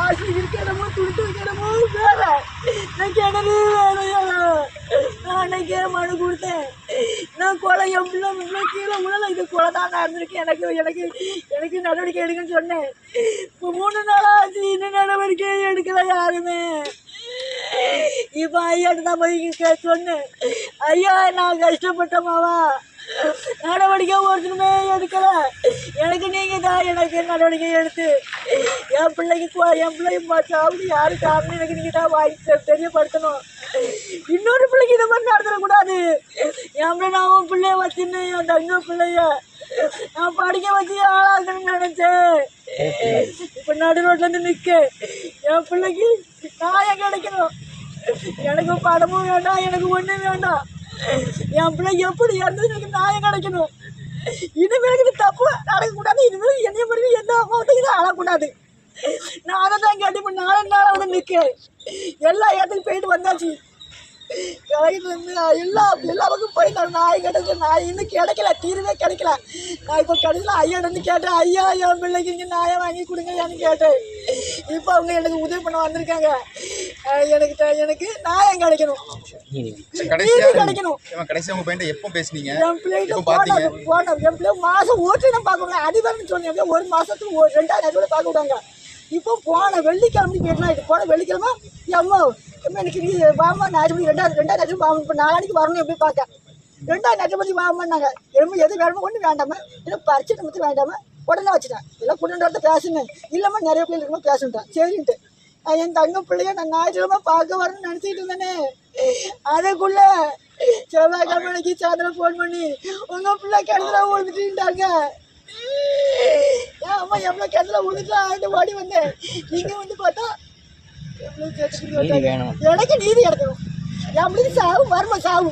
காசு இருக்கணுமோ துடுத்து வைக்கணுமோ வேற. நான் கிணறு வேலையா நான் அன்னைக்கே மனு கொடுத்தேன். நான் கொலை என் பிள்ளை கீழே உள்ள இது கொலை தான் நடந்திருக்கு எனக்கு எனக்கு எனக்கு நடவடிக்கை எடுக்குன்னு சொன்னேன். இப்போ மூணு நாளாக ஆச்சு இன்னும் நடவடிக்கை எடுக்கல யாருமே. இப்போ ஐயாட்டு தான் போய் கே- சொன்னேன். ஐயா நான் கஷ்டப்பட்டமாவா? நடவடிக்கை ஒருத்தருமே எடுக்கல. எனக்கு நீங்க தான் எனக்கு நடவடிக்கை எடுத்து என் பிள்ளைக்கு என் பிள்ளைக்கு சாப்பிட்டு யாரு காரணம் எனக்கு நீங்க தான் வாங்கி தெரியப்படுத்தணும். இன்னொரு பிள்ளைக்கு இந்த மாதிரி நடத்தக்கூடாது என் பிள்ளை நான் உன் பிள்ளைய வச்சுன்னு என் தங்க பிள்ளைய. நான் படிக்க வச்சு ஆளாக்கணும்னு நினைச்சேன். இப்ப நடு ரோட்ல இருந்து நிக்க. என் பிள்ளைக்கு நான் கிடைக்கணும். எனக்கு படமும் வேண்டாம் எனக்கு ஒண்ணும் வேண்டாம். என் பிள்ளை எப்படி இருந்தது எனக்கு நியாயம் கிடைக்கணும்? இனிமேல் இது தப்பு நடக்கக்கூடாது. இனிமேல் என்னைய பிறகு எந்த அம்மாவத்தையும் இதை அழக்கூடாது. நான் அதை தான் கேட்டு இப்போ நாலு நாளாக வந்து நிற்க எல்லா இடத்துக்கும் போயிட்டு வந்தாச்சு. கிடைக்கிறது எல்லா எல்லா பக்கம் நான் நாய் கிடைச்ச நாய் இன்னும் கிடைக்கல. தீர்வே கிடைக்கல. நான் இப்போ கடையில் ஐயா வந்து கேட்டேன். ஐயா என் பிள்ளைக்கு இங்கே நாயை வாங்கி கொடுங்கன்னு கேட்டேன். இப்போ அவங்க எனக்கு உதவி பண்ண வந்திருக்காங்க. எனக்கு எனக்கு நாயம் கிடைக்கணும். கிடைக்கணும். இவன் கடைசியா உங்க பையன் எப்போ பேசுனீங்க? என் பிள்ளைகிட்ட பாத்தீங்க போனது என் பிள்ளை மாதம் ஓட்டு நான் பார்க்க முடியாது அதுதான் சொன்னீங்க ஒரு மாதத்துக்கு ஒரு ரெண்டாயிரம் ரூபாய் பார்க்க விட்டாங்க. இப்போ போன வெள்ளிக்கிழமை கேட்டலாம் போன வெள்ளிக்கிழமை அம்மா எனக்கு நீ வாமா ஞாயிற்றுப்படி ரெண்டாயிரம் ரெண்டாயிரம் வாங்க இப்போ நாளைக்கு வரணும் எப்படி பார்க்க ரெண்டாயிரம் ஞாயிற்றுப்படி வாமான்னாங்க எதுவும் எது வேணுமோ ஒன்றும் வேண்டாமா எனக்கு பரிச்சை மட்டும் வேண்டாமா உடனே வச்சுட்டேன். எல்லாம் வந்து பேசுங்க. இல்லாமல் நிறைய பிள்ளைங்க இருக்கும்போது பேசுன்ட்டேன். சரின்ட்டு. என் தங்க பிள்ளைய நான் ஞாயிற்றுக்கிழமை பார்க்க வரணும்னு நினச்சிட்டு இருந்தேனே. அதுக்குள்ள செவ்வாய்க்கிழமைக்கு சாயந்தரம் ஃபோன் பண்ணி உங்க பிள்ளை கிணத்துல விழுந்துட்டாங்க ஏன் அம்மா எவ்வளோ கிணத்துல விழுந்துட்டான்ட்டு ஓடி வந்தேன். நீங்க வந்து பார்த்தா. எனக்கு நீதி கிடைக்கணும். என் பிள்ளைக்கு சாவு மர்ம சாவு.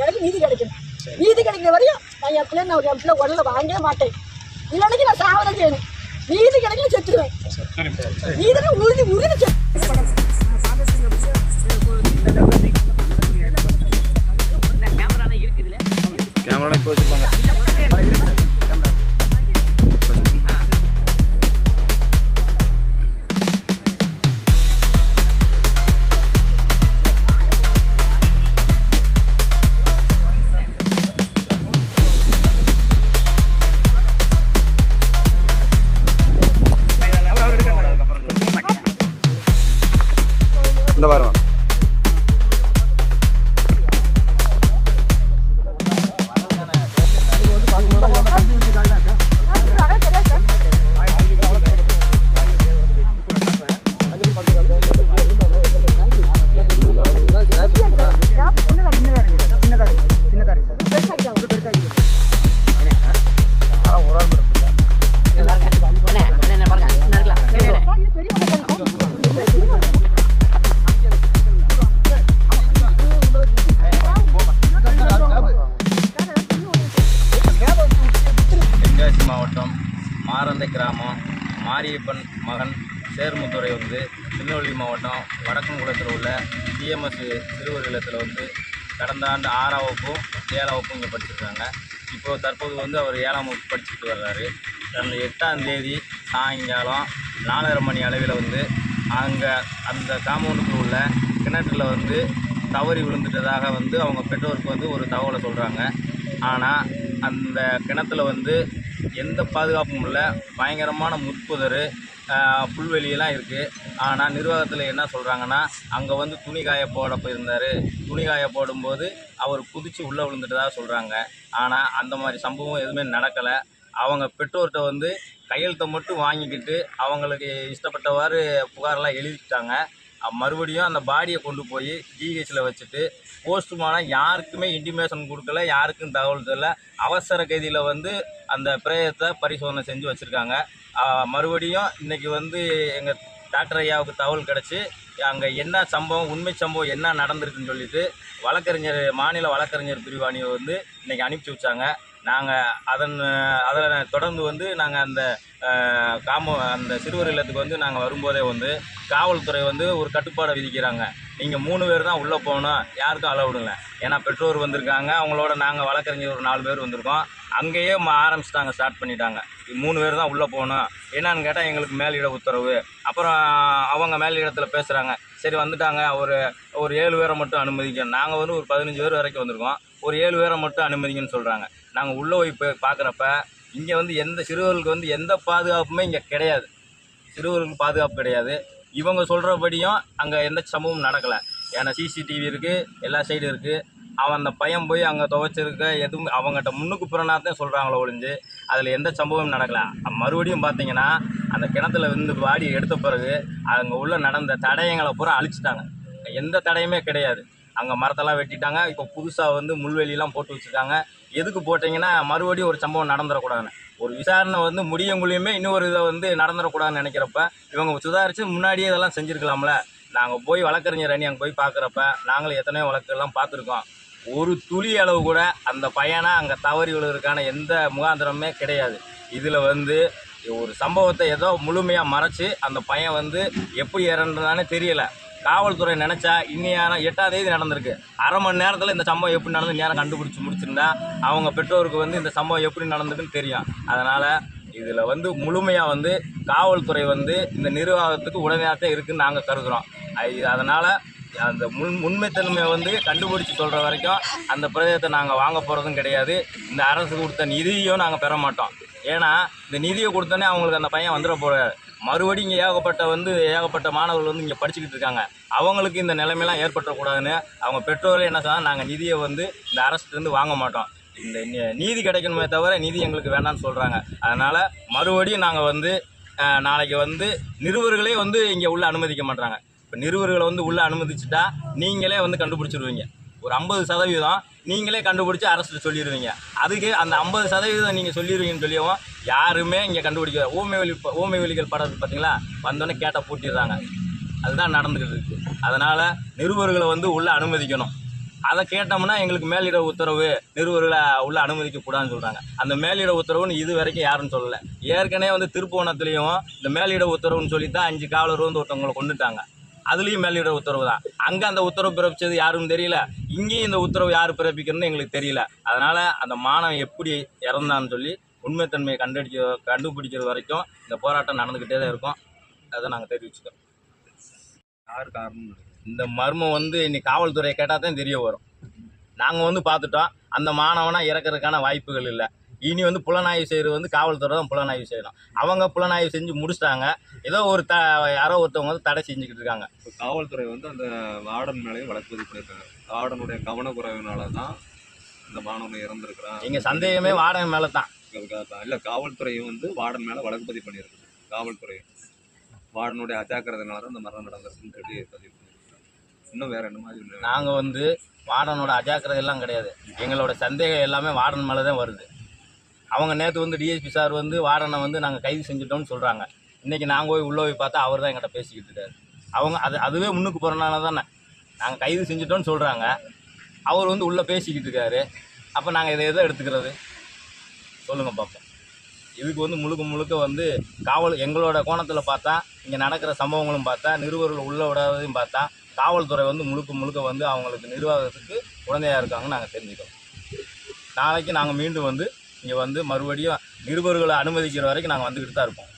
எனக்கு நீதி கிடைக்கணும். நீதி கிடைக்கிற வரையும் நான் என் பிள்ளை நான் என் பிள்ளை உடல வாங்கவே மாட்டேன். இல்லைன்னு நான் சாவதான் செய்யணும் நீதி கிடைக்கல செத்துருவேன். நீதி உறுதி உறுதி கேமரா இப்போ வடக்குங்குளத்தில் உள்ள டிஎம்எஸ் சிறுவர் இல்லத்தில் வந்து கடந்த ஆண்டு ஆறாம் வகுப்பும் ஏழாம் வகுப்பும் இங்கே படிச்சிருக்காங்க. இப்போது தற்போது வந்து அவர் ஏழாம் வகுப்பு படிச்சுட்டு வர்றாரு. கடந்த எட்டாம் தேதி சாயங்காலம் நாலரை மணி அளவில் வந்து அங்கே அந்த காம்பவுண்டுக்குள் உள்ள கிணற்றில் வந்து தவறி விழுந்துட்டதாக வந்து அவங்க பெற்றோருக்கு வந்து ஒரு தகவலை சொல்கிறாங்க ஆனால் அந்த கிணத்துல வந்து எந்த பாதுகாப்பும் இல்லை. பயங்கரமான முற்புதர் புல்வெளியெல்லாம் இருக்குது ஆனால் நிர்வாகத்தில் என்ன சொல்கிறாங்கன்னா அங்கே வந்து துணி காய போட போயிருந்தார். துணி காய போடும்போது அவர் குதித்து உள்ளே விழுந்துட்டதாக சொல்கிறாங்க ஆனால் அந்த மாதிரி சம்பவம் எதுவுமே நடக்கலை. அவங்க பெற்றோர்கிட்ட வந்து கையெழுத்தை மட்டும் வாங்கிக்கிட்டு அவங்களுக்கு இஷ்டப்பட்டவாறு புகாரெல்லாம் எழுதிட்டாங்க. மறுபடியும் அந்த பாடியை கொண்டு போய் ஜிஹெச்சில் வச்சுட்டு போஸ்ட்மார்டம் யாருக்குமே இன்டிமேஷன் கொடுக்கல யாருக்கும் தகவல் தெரியல. அவசர கைதியில் வந்து அந்த பிரேயத்தை பரிசோதனை செஞ்சு வச்சுருக்காங்க. மறுபடியும் இன்றைக்கி வந்து எங்கள் டாக்டர் ஐயாவுக்கு தகவல் கிடச்சி அங்கே என்ன சம்பவம் உண்மை சம்பவம் என்ன நடந்திருக்குன்னு சொல்லிட்டு வழக்கறிஞர் மாநில வழக்கறிஞர் பிரிவாணியை வந்து இன்றைக்கி அனுப்பிச்சி வச்சாங்க. நாங்கள் அதன் அதில் தொடர்ந்து வந்து நாங்கள் அந்த காம அந்த சிறுவர் இல்லத்துக்கு வந்து நாங்கள் வரும்போதே வந்து காவல்துறை வந்து ஒரு கட்டுப்பாடை விதிக்கிறாங்க. நீங்கள் மூணு பேர் தான் உள்ளே போகணும் யாருக்கும் அளவு ஏன்னா பெற்றோர் வந்திருக்காங்க அவங்களோட நாங்கள் வழக்கறிஞர் ஒரு நாலு பேர் வந்திருக்கோம். அங்கேயே ஆரம்பிச்சிட்டாங்க ஸ்டார்ட் பண்ணிட்டாங்க. மூணு பேர் தான் உள்ளே போகணும். என்னன்னு கேட்டால் எங்களுக்கு மேலிட உத்தரவு. அப்புறம் அவங்க மேலிடத்தில் பேசுகிறாங்க சரி வந்துட்டாங்க. ஒரு ஒரு ஏழு பேரை மட்டும் அனுமதிக்கணும். நாங்கள் வந்து ஒரு பதினஞ்சு பேர் வரைக்கும் வந்திருக்கோம். ஒரு ஏழு பேரை மட்டும் அனுமதிங்கன்னு சொல்கிறாங்க நாங்கள் உள்ளே போய் போய் பார்க்குறப்ப இங்கே வந்து எந்த சிறுவர்களுக்கு வந்து எந்த பாதுகாப்புமே இங்கே கிடையாது. சிறுவர்களுக்கு பாதுகாப்பு கிடையாது. இவங்க சொல்கிறபடியும் அங்கே எந்த சம்பவமும் நடக்கலை. ஏன்னா சிசிடிவி இருக்குது எல்லா சைடும் இருக்குது அவன் அந்த பையன் போய் அங்கே துவைச்சிருக்க எதுவும் அவங்ககிட்ட முன்னுக்கு பிறனாத்தான் சொல்கிறாங்களோ ஒழிஞ்சு அதில் எந்த சம்பவமும் நடக்கலை. மறுபடியும் பார்த்தீங்கன்னா அந்த கிணத்துல வந்து வாடி எடுத்த பிறகு அங்கே உள்ள நடந்த தடயங்களை பூரா அழிச்சிட்டாங்க. எந்த தடையுமே கிடையாது. அங்கே மரத்தெல்லாம் வெட்டிட்டாங்க. இப்போ புதுசாக வந்து முள்வெளியெல்லாம் போட்டு வச்சுருக்காங்க. எதுக்கு போட்டிங்கன்னா மறுபடியும் ஒரு சம்பவம் நடந்துடக்கூடாதுன்னு. ஒரு விசாரணை வந்து முடியங்குள்ளேயுமே இன்னொரு இதை வந்து நடந்துடக்கூடாதுன்னு நினைக்கிறப்ப இவங்க சுதாரித்து முன்னாடியே இதெல்லாம் செஞ்சுருக்கலாம்ல. நாங்கள் போய் வழக்கறிஞர் அணி அங்கே போய் பார்க்குறப்ப நாங்களும் எத்தனையோ வழக்கெல்லாம் பார்த்துருக்கோம். ஒரு துளி அளவு கூட அந்த பையனை அங்கே தவறி விழுவதற்கான எந்த முகாந்திரமே கிடையாது. இதில் வந்து ஒரு சம்பவத்தை ஏதோ முழுமையாக மறைச்சி அந்த பையன் வந்து எப்படி இறந்துதானே தெரியலை. காவல்துறை நினச்சா இன்னையான எட்டாம் தேதி நடந்திருக்கு. அரை மணி நேரத்தில் இந்த சம்பவம் எப்படி நடந்து நேரம் கண்டுபிடிச்சி முடிச்சிருந்தா அவங்க பெற்றோருக்கு வந்து இந்த சம்பவம் எப்படி நடந்ததுன்னு தெரியும். அதனால் இதில் வந்து முழுமையாக வந்து காவல்துறை வந்து இந்த நிர்வாகத்துக்கு உடனடியாக இருக்குதுன்னு நாங்கள் கருதுகிறோம் அதனால் அந்த முன் உண்மைத்தன்மையை வந்து கண்டுபிடிச்சி சொல்கிற வரைக்கும் அந்த பிரதேசத்தை நாங்கள் வாங்க போகிறதும் கிடையாது. இந்த அரசு கொடுத்த நிதியும் நாங்கள் பெற மாட்டோம். ஏன்னா இந்த நிதியை கொடுத்தோன்னே அவங்களுக்கு அந்த பையன் வந்துட போகிறார் மறுபடியும் இங்கே ஏகப்பட்ட வந்து ஏகப்பட்ட மாணவர்கள் வந்து இங்கே படிச்சுக்கிட்டு இருக்காங்க. அவங்களுக்கு இந்த நிலைமையெல்லாம் ஏற்பட்டக்கூடாதுன்னு அவங்க பெற்றோர்கள் என்ன சொன்னால் நாங்கள் நிதியை வந்து இந்த அரசுலேருந்து வாங்க மாட்டோம். இந்த நீதி கிடைக்கணுமே தவிர நிதி எங்களுக்கு வேண்டாம்னு சொல்கிறாங்க அதனால் மறுபடியும் நாங்கள் வந்து நாளைக்கு வந்து நிருபர்களே வந்து இங்கே உள்ள அனுமதிக்க மாட்டாங்க இப்போ நிருபர்களை வந்து உள்ளே அனுமதிச்சுட்டா நீங்களே வந்து கண்டுபிடிச்சிருவீங்க. ஒரு ஐம்பது சதவீதம் நீங்களே கண்டுபிடிச்சி அரசு சொல்லிடுவீங்க அதுக்கு அந்த ஐம்பது சதவீதம் நீங்கள் சொல்லிடுவீங்கன்னு சொல்லியும் யாருமே இங்கே கண்டுபிடிக்க ஊமை வெளி ஊமை வெளிகள் படம் பார்த்தீங்களா வந்தோடனே கேட்டால் பூட்டிடுறாங்க. அதுதான் நடந்துக்கிட்டு இருக்குது அதனால் நிருபர்களை வந்து உள்ளே அனுமதிக்கணும். அதை கேட்டோம்னா எங்களுக்கு மேலிட உத்தரவு நிருபர்களை உள்ளே அனுமதிக்கக்கூடாதுன்னு சொல்கிறாங்க அந்த மேலிட உத்தரவுன்னு இது வரைக்கும் யாருன்னு சொல்லலை. ஏற்கனவே வந்து திருப்புவனத்துலேயும் இந்த மேலிட உத்தரவுன்னு சொல்லி தான் அஞ்சு காவலர் வந்து ஒருத்தவங்களை கொண்டுட்டாங்க. அதுலேயும் மேலிட உத்தரவு தான் அங்கே அந்த உத்தரவு பிறப்பிச்சது யாருக்கும் தெரியல. இங்கேயும் இந்த உத்தரவு யார் பிறப்பிக்கணும்னு எங்களுக்கு தெரியல. அதனால் அந்த மாணவன் எப்படி இறந்தான்னு சொல்லி உண்மைத்தன்மையை கண்டுபிடிக்க கண்டுபிடிக்கிறது வரைக்கும் இந்த போராட்டம் நடந்துக்கிட்டே தான் இருக்கும். அதை நாங்கள் தெரிவிச்சுக்கிறோம். யார் காரணம் இந்த மர்மம் வந்து இன்னைக்கு காவல்துறையை கேட்டால் தான் தெரிய வரும். நாங்கள் வந்து பார்த்துட்டோம். அந்த மாணவனை இறக்கறதுக்கான வாய்ப்புகள் இல்லை. இனி வந்து புலனாய்வு செய்கிறது வந்து காவல்துறை தான் புலனாய்வு செய்யணும். அவங்க புலனாய்வு செஞ்சு முடிச்சிட்டாங்க. ஏதோ ஒரு த யாரோ ஒருத்தவங்க வந்து தடை செஞ்சுக்கிட்டு இருக்காங்க. இப்போ காவல்துறை வந்து அந்த வார்டன் மேலேயும் வழக்கு பதிவு பண்ணியிருக்காங்க. வார்டனுடைய கவனக்குறைவினால தான் இந்த மாணவன் இறந்துருக்கிறான் எங்கள் சந்தேகமே வாடகை மேலே தான் இல்லை காவல்துறையும் வந்து வார்டன் மேலே வழக்கு பதிவு பண்ணியிருக்குது. காவல்துறை வார்டனுடைய அஜாக்கிரதைனால தான் இந்த மரணம் நடந்திருக்குன்னு சொல்லி பதிவு இன்னும் வேற என்ன மாதிரி நாங்கள் வந்து வார்டனோட அஜாக்கிரதை எல்லாம் கிடையாது. எங்களோட சந்தேகம் எல்லாமே வார்டன் மேலே தான் வருது. அவங்க நேற்று வந்து டிஎஸ்பி சார் வந்து வார்டனை வந்து நாங்கள் கைது செஞ்சுட்டோம்னு சொல்கிறாங்க இன்றைக்கி நாங்கள் போய் உள்ளே போய் பார்த்தா அவர் தான் எங்கிட்ட பேசிக்கிட்டு இருக்காரு. அவங்க அது அதுவே முன்னுக்கு போகிறனால தானே. நாங்கள் கைது செஞ்சுட்டோம்னு சொல்கிறாங்க அவர் வந்து உள்ளே பேசிக்கிட்டு இருக்காரு. அப்போ நாங்கள் இதை எதை எடுத்துக்கிறது? சொல்லுங்கள் பார்ப்போம் இதுக்கு வந்து முழுக்க முழுக்க வந்து காவல் எங்களோட கோணத்தில் பார்த்தா இங்கே நடக்கிற சம்பவங்களும் பார்த்தா நிருபர்கள் உள்ள விடாததையும் பார்த்தா காவல்துறை வந்து முழுக்க முழுக்க வந்து அவங்களுக்கு நிர்வாகத்துக்கு உடந்தையாக இருக்காங்கன்னு நாங்கள் தெரிஞ்சுக்கிறோம். நாளைக்கு நாங்கள் மீண்டும் வந்து இங்கே வந்து மறுபடியும் நிருபர்களை அனுமதிக்கிற வரைக்கும் நாங்கள் வந்துக்கிட்டு தான் இருப்போம்.